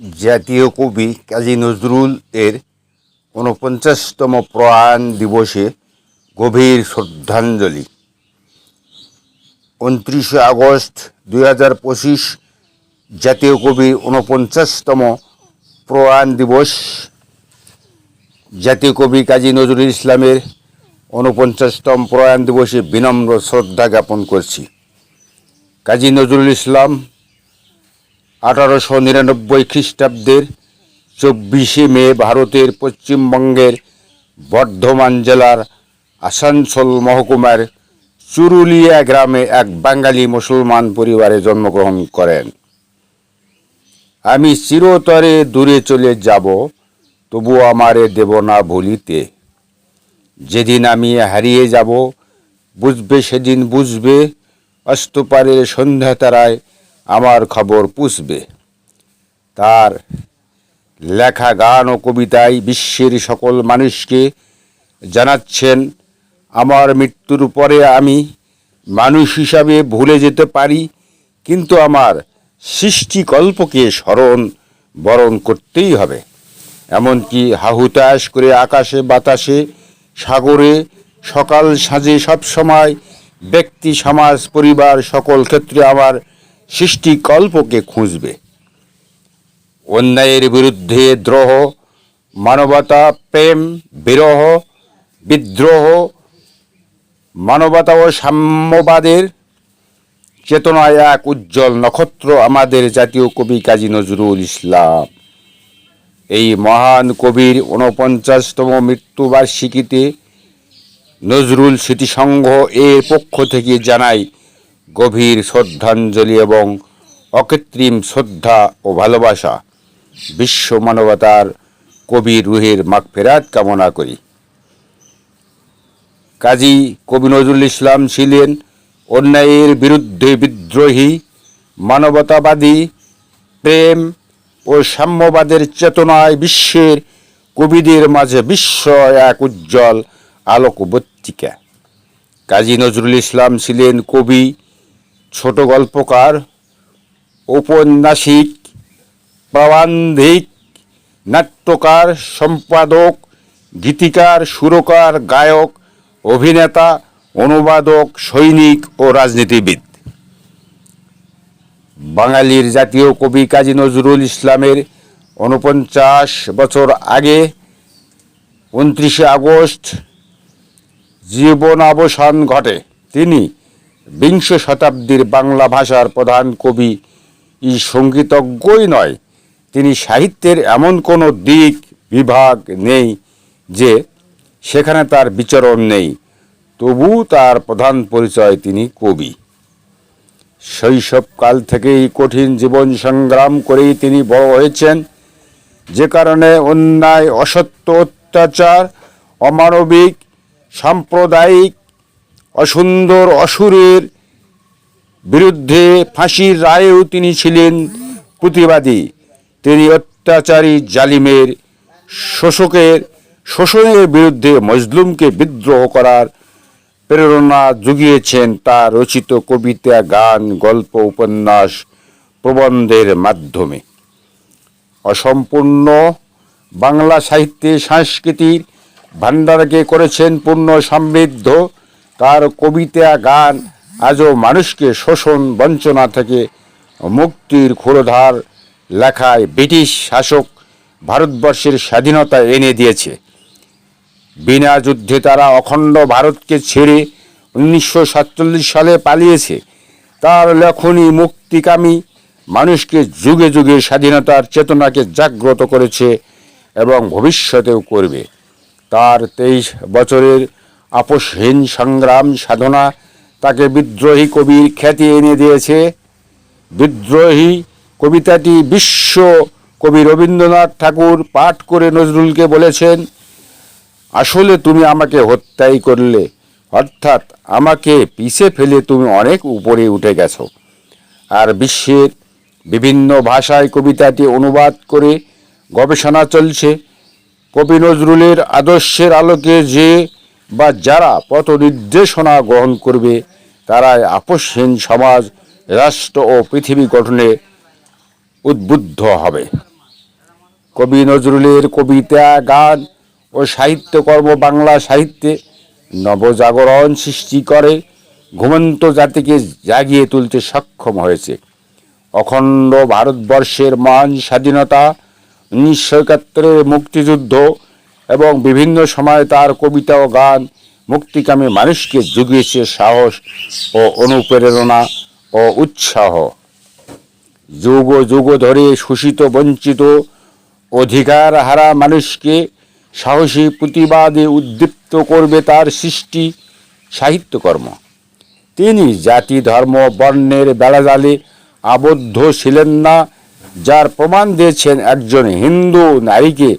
জাতীয় কবি কাজী নজরুল এর ঊনপঞ্চাশতম প্রয়াণ দিবসে গভীর শ্রদ্ধাঞ্জলি। উনত্রিশে আগস্ট দুই হাজার পঁচিশ জাতীয় কবির ঊনপঞ্চাশতম প্রয়াণ দিবস। জাতীয় কবি কাজী নজরুল ইসলামের ঊনপঞ্চাশতম প্রয়াণ দিবসে বিনম্র শ্রদ্ধা জ্ঞাপন করছি। কাজী নজরুল ইসলাম আঠারোশো নিরানব্বই খ্রিস্টাব্দের চব্বিশে মে ভারতের পশ্চিমবঙ্গের বর্ধমান জেলার আসানসোল মহকুমার চুরুলিয়া গ্রামে এক বাঙালি মুসলমান পরিবারে জন্মগ্রহণ করেন। আমি চিরতরে দূরে চলে যাব, তবু আমারে দেব না ভুলিতে। যেদিন আমি হারিয়ে যাব, বুঝবে সেদিন বুঝবে অস্তপারের সন্ধ্যা তারায় আমার খবর পুষবে। তার লেখা গান ও কবিতায় বিশ্বের সকল মানুষকে জানাচ্ছেন, আমার মৃত্যুর পরে আমি মানুষ হিসাবে ভুলে যেতে পারি, কিন্তু আমার সৃষ্টিকল্পকে স্মরণ, বরণ করতেই হবে। এমনকি হাহুতাশ করে আকাশে, বাতাসে, সাগরে, সকাল সাঁজে সব সময় ব্যক্তি, সমাজ, পরিবার সকল ক্ষেত্রে আমার সৃষ্টিকল্পকে খুঁজবে। অন্যায়ের বিরুদ্ধে দ্রোহ, মানবতা, প্রেম, বিরহ, বিদ্রোহ, মানবতা ও সাম্যবাদের চেতনায় এক উজ্জ্বল নক্ষত্র আমাদের জাতীয় কবি কাজী নজরুল ইসলাম। এই মহান কবির ঊনপঞ্চাশতম মৃত্যুবার্ষিকীতে নজরুল স্মৃতিসংঘ এর পক্ষ থেকে জানাই গভীর শ্রদ্ধাঞ্জলি এবং অকৃত্রিম শ্রদ্ধা ও ভালোবাসা বিশ্ব মানবতার কবির রুহের মাগফেরাত কামনা করি। কাজী কবি নজরুল ইসলাম ছিলেন অন্যায়ের বিরুদ্ধে বিদ্রোহী, মানবতাবাদী, প্রেম ও সাম্যবাদের চেতনায় বিশ্বের কবিদের মাঝে বিশ্ব এক উজ্জ্বল আলোকবর্তিকা। কাজী নজরুল ইসলাম ছিলেন কবি ছোট গল্পকার ঔপন্যাসিক প্রাবন্ধিক, নাট্যকার, সম্পাদক, গীতিকার, সুরকার, গায়ক, অভিনেতা, অনুবাদক, সৈনিক ও রাজনীতিবিদ। বাঙালির জাতীয় কবি কাজী নজরুল ইসলামের ঊনপঞ্চাশ বছর আগে, উনত্রিশে আগস্ট, জীবনাবসান ঘটে। তিনি বিংশ শতাব্দীর বাংলা ভাষার প্রধান কবি ই সঙ্গীতজ্ঞই নয়, তিনি সাহিত্যের এমন কোনো দিক, বিভাগ নেই যে সেখানে তার বিচরণ নেই। তবু তার প্রধান পরিচয় তিনি কবি। শৈশবকাল থেকেই কঠিন জীবন সংগ্রাম করেই তিনি বড় হয়েছেন। যে কারণে অন্যায়, অসত্য, অত্যাচার, অমানবিক, সাম্প্রদায়িক অসুন্দর অসুরের বিরুদ্ধে ফাঁসির রায়েও তিনি ছিলেন প্রতিবাদী। তিনি অত্যাচারী জালিমের শোষকের, শোষণের বিরুদ্ধে মজলুমকে বিদ্রোহ করার প্রেরণা জুগিয়েছেন তার রচিত কবিতা, গান, গল্প, উপন্যাস প্রবন্ধের মাধ্যমে। অসম্পূর্ণ বাংলা সাহিত্যে সংস্কৃতির ভাণ্ডারকে করেছেন পূর্ণ সমৃদ্ধ তার কবিতা, গান আজও মানুষকে শোষণ বঞ্চনা থেকে মুক্তির ক্ষুরধার লেখায় ব্রিটিশ শাসক ভারতবর্ষের স্বাধীনতা এনে দিয়েছে। বিনা যুদ্ধে তারা অখণ্ড ভারতকে ছেড়ে উনিশশো সাতচল্লিশ সালে পালিয়েছে। তার লেখনী মুক্তিকামী মানুষকে যুগে যুগে স্বাধীনতার চেতনাকে জাগ্রত করেছে এবং ভবিষ্যতেও করবে। তার তেইশ বছরের আপোষহীন সংগ্রাম সাধনা তাকে বিদ্রোহী কবির খ্যাতি এনে দিয়েছে। বিদ্রোহী কবিতাটি বিশ্ব কবি রবীন্দ্রনাথ ঠাকুর পাঠ করে নজরুলকে বলেছেন, আসলে তুমি আমাকে হত্যাই করলে, অর্থাৎ আমাকে পিছে ফেলে তুমি অনেক উপরে উঠে গেছো। আর বিশ্বের বিভিন্ন ভাষায় কবিতাটি অনুবাদ করে গবেষণা চলছে। কবি নজরুলের আদর্শের আলোকে যে বা যারা পথ নির্দেশনা গ্রহণ করবে, তারাই আপসহীন সমাজ, রাষ্ট্র ও পৃথিবী গঠনে উদ্বুদ্ধ হবে। কবি নজরুলের কবিতা, গান ও সাহিত্যকর্ম বাংলা সাহিত্যে নবজাগরণ সৃষ্টি করে, ঘুমন্ত জাতিকে জাগিয়ে তুলতে সক্ষম হয়েছে। অখণ্ড ভারতবর্ষের মান স্বাধীনতা, উনিশশো একাত্তরের মুক্তিযুদ্ধ এবং বিভিন্ন সময় তার কবিতা ও গান মুক্তিকামী মানুষকে জুগিয়েছে সাহস ও অনুপ্রেরণা ও উৎসাহ। যুগ যুগ ধরে শোষিত, বঞ্চিত অধিকার হারা মানুষকে সাহসী, প্রতিবাদে, উদ্দীপ্ত করবে তার সৃষ্টি সাহিত্যকর্ম। তিনি জাতি, ধর্ম, বর্ণের বেড়াজালে আবদ্ধ ছিলেন না, যার প্রমাণ দিয়েছেন একজন হিন্দু নারীকে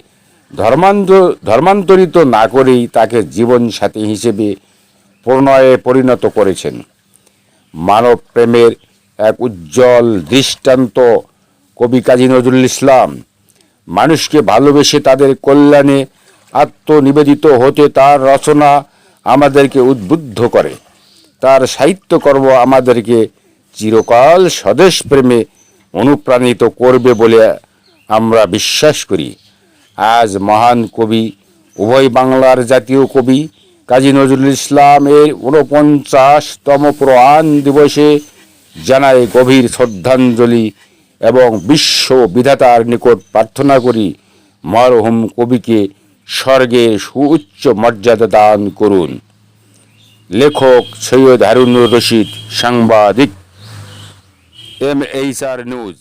ধর্মান্ত ধর্মান্তরিত না করেই তাকে জীবন সাথী হিসেবে প্রণয়ে পরিণত করেছেন। মানব প্রেমের এক উজ্জ্বল দৃষ্টান্ত কবি কাজী নজরুল ইসলাম, মানুষকে ভালোবেসে তাদের কল্যাণে আত্মনিবেদিত হতে তার রচনা আমাদেরকে উদ্বুদ্ধ করে। তার সাহিত্যকর্ম আমাদেরকে চিরকাল স্বদেশ প্রেমে অনুপ্রাণিত করবে বলে আমরা বিশ্বাস করি। আজ মহান কবি, উভয় বাংলার জাতীয় কবি কাজী নজরুল ইসলামের ঊনপঞ্চাশতম প্রয়াণ দিবসে জানাই গভীর শ্রদ্ধাঞ্জলি এবং বিশ্ব বিধাতার নিকট প্রার্থনা করি, মরহুম কবিকে স্বর্গে সুউচ্চ মর্যাদা দান করুন। লেখক সৈয়দ হারুনুর রশিদ, সাংবাদিক, এম এইচ আর নিউজ।